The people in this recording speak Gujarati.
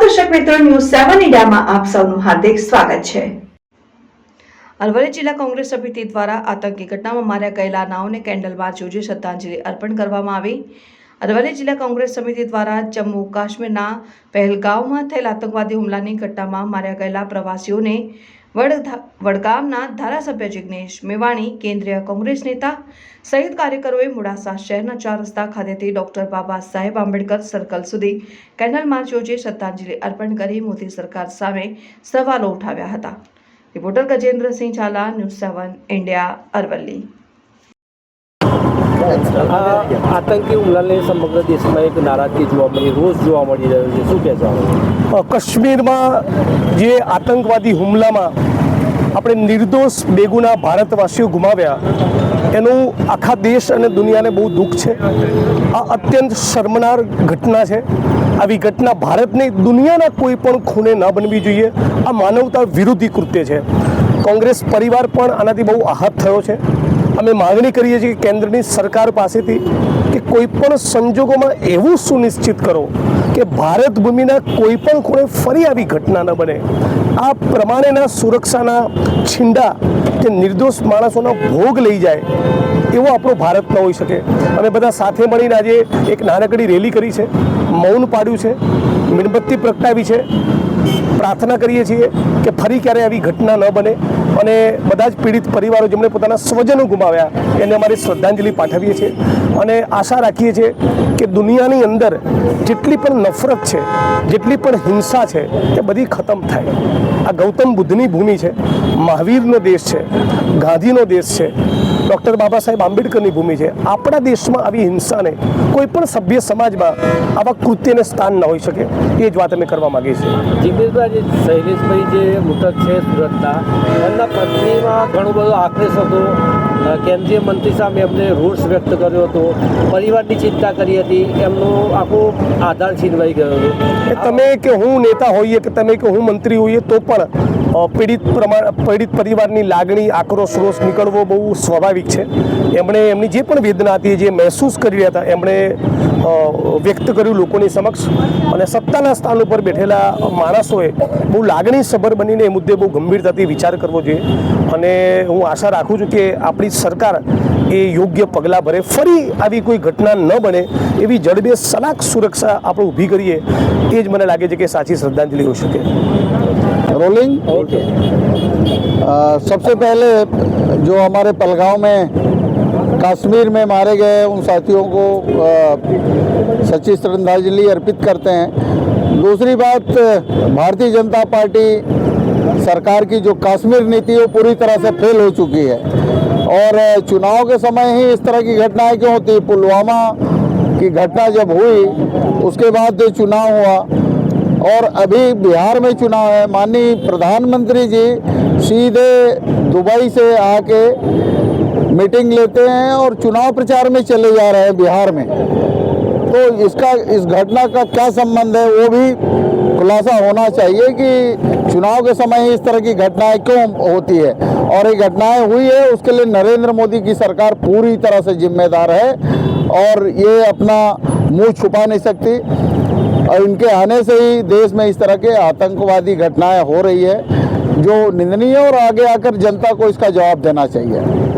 મિત્રો ન્યૂઝ સેવન ઇન્ડિયામાં આપ સૌનું હાર્દિક સ્વાગત છે. અરવલ્લી જિલ્લા કોંગ્રેસ સમિતિ દ્વારા આતંકી ઘટનામાં માર્યા ગયેલા નાઓને કેન્ડલ માર્ચ યોજી શ્રદ્ધાંજલિ અર્પણ કરવામાં આવી. અરવલ્લી જિલ્લા કોંગ્રેસ સમિતિ દ્વારા જમ્મુ કાશ્મીરના પહેલગાંવમાં થયેલ આતંકવાદી હુમલાની ઘટનામાં માર્યા ગયેલા પ્રવાસીઓને વડગામના ધારાસભ્ય જિગ્નેશ મેવાણી, કેન્દ્રીય કોંગ્રેસ નેતા સહિત કાર્યકરોએ મોડાસા શહેરના ચાર રસ્તા ખાતેથી ડોક્ટર બાબા સાહેબ આંબેડકર સર્કલ સુધી કેન્ડલ માર્ચ યોજી શ્રદ્ધાંજલિ અર્પણ કરી મોદી સરકાર સામે સવાલો ઉઠાવ્યા હતા. Reporter Gajendrasinh Zala, news seven, India, Aravalli. આ આતંકી હુમલાને સમગ્ર દેશમાં એક નારાજગી જોવા મળી રોષ જોવા મળી રહ્યો છે. શું કહેશો? અ, કાશ્મીરમાં જે આતંકવાદી હુમલામાં આપણે નિર્દોષ બેગુના ભારતવાસીઓ ગુમાવ્યા એનું આખા દેશ અને દુનિયાને બહુ દુઃખ છે. આ અત્યંત શર્મનાર ઘટના છે. આવી ઘટના ભારતને દુનિયાના કોઈ પણ ખૂણે ન બનવી જોઈએ. આ માનવતા વિરોધી કૃત્ય છે. કોંગ્રેસ પરિવાર પણ આનાથી બહુ આહત થયો છે. અમે માગણી કરીએ છીએ કે કેન્દ્રની સરકાર પાસેથી કે કોઈ પણ સંજોગોમાં એવું સુનિશ્ચિત કરો કે ભારત ભૂમિના કોઈ પણ ખૂણે ફરી આવી ઘટના ન બને. આ પ્રમાણેના સુરક્ષાના છીંડા જે નિર્દોષ માણસોનો ભોગ લઈ જાય એવો આપણો ભારત ન હોઈ શકે. અમે બધા સાથે મળીને આજે એક નાનકડી રેલી કરી છે, મૌન પાડ્યું છે, મીણબત્તી પ્રગટાવી છે. પ્રાર્થના કરીએ છીએ કે ફરી ક્યારે આવી ઘટના ન બને અને બધા જ પીડિત પરિવારો જેમણે પોતાના સ્વજનો ગુમાવ્યા એને અમારી શ્રદ્ધાંજલિ પાઠવીએ છીએ. અને આશા રાખીએ છીએ કે દુનિયાની અંદર જેટલી પણ નફરત છે, જેટલી પણ હિંસા છે, એ બધી ખતમ થાય. આ ગૌતમ બુદ્ધની ભૂમિ છે. મહાવીરનો દેશ છે ગાંધીનો દેશ છે ડૉક્ટર બાબા સાહેબ આંબેડકરની ભૂમિ છે. આપણા દેશમાં આવી હિંસાને કોઈ પણ સભ્ય સમાજમાં આવા કૃત્યને સ્થાન ન હોઈ શકે એ જ વાત અમે કરવા માગીએ છીએ. જીતેશભાઈ શૈલેષભાઈ જે મૃતક છે સુરતના એમના પત્નીમાં ઘણો બધો આક્રોશ હતો. કેન્દ્રીય મંત્રી સામે એમને રોષ વ્યક્ત કર્યો હતો. પરિવારની ચિંતા કરી હતી. એમનું આખો આધાર છીનવાઈ ગયો હતો. કે તમે કે હું નેતા હોઈએ કે તમે કે હું મંત્રી હોઈએ તો પણ પીડિત પ્રમાણ પીડિત પરિવારની લાગણી, આક્રોશ, રોષ નીકળવો બહુ સ્વાભાવિક છે. એમણે એમની જે પણ વેદના હતી, જે મહેસૂસ કરી રહ્યા હતા, એમણે વ્યક્ત કર્યું લોકોની સમક્ષ. અને સત્તાના સ્થાન ઉપર બેઠેલા માણસોએ બહુ લાગણીસભર બનીને એ મુદ્દે બહુ ગંભીરતાથી વિચાર કરવો જોઈએ. અને હું આશા રાખું છું કે આપણી સરકાર એ યોગ્ય પગલાં ભરે. ફરી આવી કોઈ ઘટના ન બને, એવી જડબે સલાક સુરક્ષા આપણે ઊભી કરીએ. એ જ મને લાગે છે કે સાચી શ્રદ્ધાંજલિ હોઈ શકે. रोलिंग ઓકે अ, सबसे पहले जो हमारे पलगांव में कश्मीर में मारे गए उन साथियों को सच्ची श्रद्धांजलि अर्पित करते हैं। दूसरी बात भारतीय जनता पार्टी सरकार की जो कश्मीर नीति है वो पूरी तरह से फेल हो चुकी है। और चुनाव के समय ही इस तरह की घटनाएँ क्यों होती? पुलवामा की घटना जब हुई उसके बाद जो चुनाव हुआ और अभी बिहार में चुनाव है। माननीय प्रधानमंत्री जी सीधे दुबई से आके मीटिंग लेते हैं और चुनाव प्रचार में चले जा रहे हैं बिहार में। तो इसका, इस घटना का क्या संबंध है, वो भी खुलासा होना चाहिए कि चुनाव के समय इस तरह की घटनाएँ क्यों होती है। और ये घटनाएँ हुई है, उसके लिए नरेंद्र मोदी की सरकार पूरी तरह से जिम्मेदार है और ये अपना मुँह छुपा नहीं सकती। और इनके आने से ही देश में इस तरह के आतंकवादी घटनाएं हो रही है जो निंदनीय है और आगे आकर जनता को इसका जवाब देना चाहिए